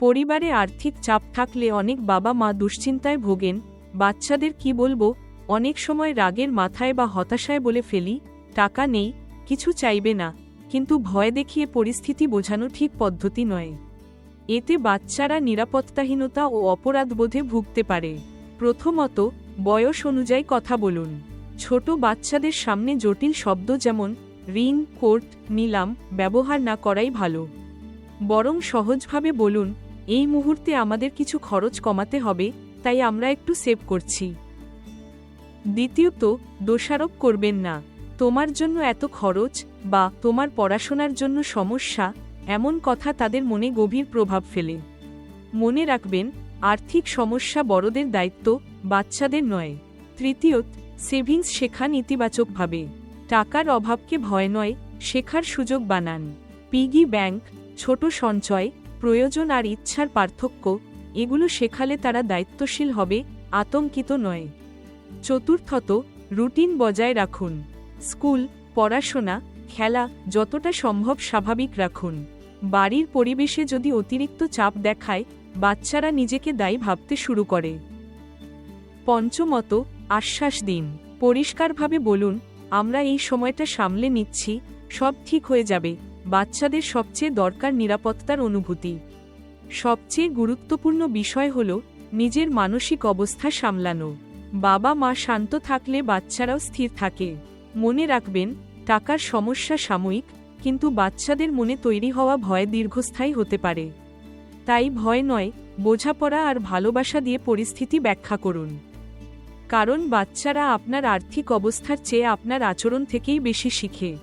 পরিবারে আর্থিক চাপ থাকলে অনেক বাবা মা দুশ্চিন্তায় ভোগেন। বাচ্চাদের কি বলব? অনেক সময় রাগের মাথায় বা হতাশায় বলে ফেলি, টাকা নেই, কিছু চাইবে না, কিন্তু ভয় দেখিয়ে পরিস্থিতি বোঝানো ঠিক পদ্ধতি নয়। এতে বাচ্চারা নিরাপত্তাহীনতা ও অপরাধবোধে ভুগতে পারে। প্রথমত, বয়স অনুযায়ী কথা বলুন। ছোট বাচ্চাদের সামনে জটিল শব্দ যেমন, ঋণ, কোর্ট, নিলাম ব্যবহার না করাই ভালো। বরং সহজভাবে বলুন এই মুহূর্তে আমাদের কিছু খরচ কমাতে হবে, তাই আমরা একটু সেভ করছি। দ্বিতীয়ত, দোষারোপ করবেন না। তোমার জন্য এত খরচ বা তোমার পড়াশোনার জন্য সমস্যা, এমন কথা তাদের মনে গভীর প্রভাব ফেলে। মনে রাখবেন, আর্থিক সমস্যা বড়দের দায়িত্ব, বাচ্চাদের নয়। তৃতীয়ত, সেভিংস শেখান ইতিবাচকভাবে টাকার অভাবকে ভয় নয়, শেখার সুযোগ বানান। পিগি ব্যাংক, ছোট সঞ্চয় প্রয়োজন আর ইচ্ছার পার্থক্য, এগুলো শেখালে তারা দায়িত্বশীল হবে, আতঙ্কিত নয়। চতুর্থত, রুটিন বজায় রাখুন। স্কুল, পড়াশোনা, খেলা, যতটা সম্ভব স্বাভাবিক রাখুন। বাড়ির পরিবেশে যদি অতিরিক্ত চাপ দেখায়, বাচ্চারা নিজেকে দায়ী ভাবতে শুরু করে। পঞ্চমত, আশ্বাস দিন। পরিষ্কারভাবে বলুন, আমরা এই সময়টা সামলে নিচ্ছি, সব ঠিক হয়ে যাবে। বাচ্চাদের সবচেয়ে দরকার নিরাপত্তার অনুভূতি। সবচেয়ে গুরুত্বপূর্ণ বিষয় হল নিজের মানসিক অবস্থা সামলানো। বাবা মা শান্ত থাকলে বাচ্চারাও স্থির থাকে। মনে রাখবেন, টাকার সমস্যা সাময়িক, কিন্তু বাচ্চাদের মনে তৈরি হওয়া ভয় দীর্ঘস্থায়ী হতে পারে। তাই ভয় নয়, বোঝাপড়া আর ভালোবাসা দিয়ে পরিস্থিতি ব্যাখ্যা করুন। কারণ বাচ্চারা আপনার আর্থিক অবস্থার চেয়ে আপনার আচরণ থেকেই বেশি শিখে।